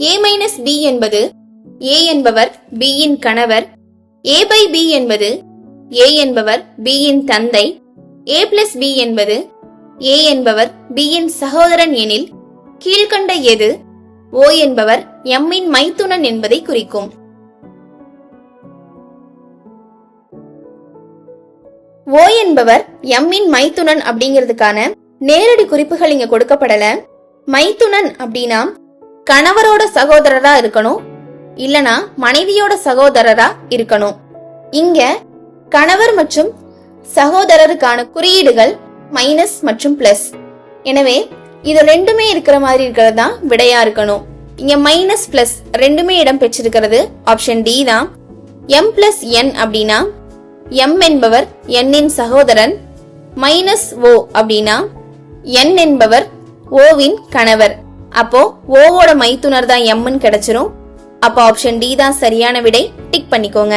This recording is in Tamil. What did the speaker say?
ஏ மைனஸ் பி என்பது ஏ என்பவர் பி யின் கணவர். ஏ பை பி என்பது ஏ என்பவர் பி யின் தந்தை. ஏ பிளஸ் பி என்பது ஏ என்பவர் பி யின் சகோதரன் எனில் கீழ்கண்ட எது? ஓ என்பவர் எம்மின் மைத்துனன் என்பதை குறிக்கும். ஓ என்பவர் எம்மின் மைத்துனன் அப்படிங்கிறதுக்கான நேரடி குறிப்புகள் இங்க கொடுக்கப்படல. மைத்துனன் அப்படின்னா கணவரோட சகோதரரா இருக்கணும் இல்லனா மனைவியோட சகோதரரா இருக்கணும். இங்க கணவர் மற்றும் சகோதரருக்கான குறியீடுகள் மைனஸ் மற்றும் பிளஸ் எனவே இது ரெண்டுமே இருக்கிற மாதிரி இருக்கிறது தான் விடையா இருக்கணும். இங்க மைனஸ் பிளஸ் ரெண்டுமே இடம் பெற்றிருக்கிறது ஆப்ஷன் டி தான். எம் பிளஸ் என் அப்படின்னா எம் என்பவர் என்னின் சகோதரன் மைனஸ் ஓ அப்படின்னா என் என்பவர் ஓவின் கணவர். அப்போ ஓவோட மைத்துனர் தான் எம்னு கிடைச்சிரும். அப்போ ஆப்ஷன் டி தான் சரியான விடை. டிக் பண்ணிக்கோங்க.